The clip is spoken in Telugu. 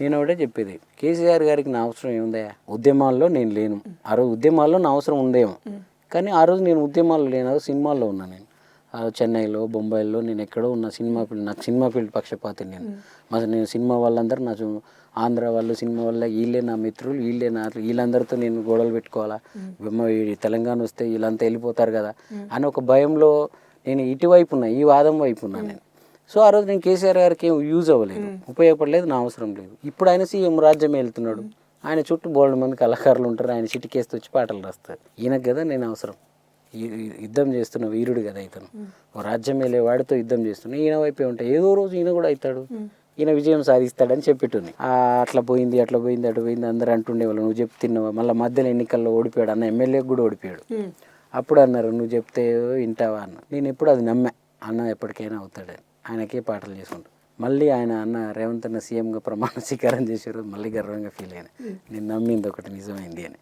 నేను ఒకటే చెప్పేది. కేసీఆర్ గారికి నా అవసరం ఏముందా ఉద్యమాల్లో నేను లేను. ఆ రోజు ఉద్యమాల్లో నా అవసరం ఉండేమో కానీ ఆ రోజు నేను ఉద్యమాల్లో లేను. రోజు సినిమాల్లో ఉన్నా నేను. చెన్నైలో బొంబాయిలో నేను ఎక్కడో ఉన్న సినిమా ఫీల్డ్ నాకు సినిమా ఫీల్డ్ పక్షపాతి నేను. మరి నేను సినిమా వాళ్ళందరూ నా ఆంధ్ర వాళ్ళు సినిమా వల్ల వీళ్ళే నా మిత్రులు వీళ్ళే నా వీళ్ళందరితో నేను గొడవలు పెట్టుకోవాలా? తెలంగాణ వస్తే వీళ్ళంతా వెళ్ళిపోతారు కదా? అని ఒక భయంలో నేను ఇటువైపు ఉన్నా ఈ వాదం వైపు ఉన్నా నేను. సో ఆ రోజు నేను కేసీఆర్ గారికి ఏం యూజ్ అవ్వలేదు. ఉపయోగపడలేదు నా అవసరం లేదు. ఇప్పుడు ఆయన సీఎం రాజ్యం వెళ్తున్నాడు. ఆయన చుట్టూ బోల్డ్ మంది కళాకారులు ఉంటారు. ఆయన చిటికేస్తూ వచ్చి పాటలు రాస్తారు. ఈయనకు కదా నేను అవసరం. యుద్ధం చేస్తున్న వీరుడు కదా ఇతను. ఓ రాజ్యం వెళ్ళే వాడితో యుద్ధం చేస్తున్నా ఈయన వైపే ఉంటాయి. ఏదో రోజు ఈయన కూడా అవుతాడు. ఈయన విజయం సాధిస్తాడని చెప్పిట్టుంది అట్లా పోయింది అట్లా పోయింది అటు పోయింది అందరూ అంటుండేవాళ్ళు నువ్వు చెప్తే తిన్నావా మళ్ళీ మధ్యలో ఎన్నికల్లో ఓడిపోయాడు. అన్న ఎమ్మెల్యేకి కూడా ఓడిపోయాడు. అప్పుడు అన్నారు నువ్వు చెప్తే వింటావా? అన్న. నేను ఎప్పుడు అది నమ్మా. అన్న ఎప్పటికైనా అవుతాడని. ఆయనకే పాటలు చేసుకుంటూ. మళ్ళీ ఆయన అన్న రేవంత్ అన్న సీఎంగా ప్రమాణ స్వీకారం చేశారు మళ్ళీ గర్వంగా ఫీల్ అయినా. నేను నమ్మింది ఒకటి నిజమైంది అని.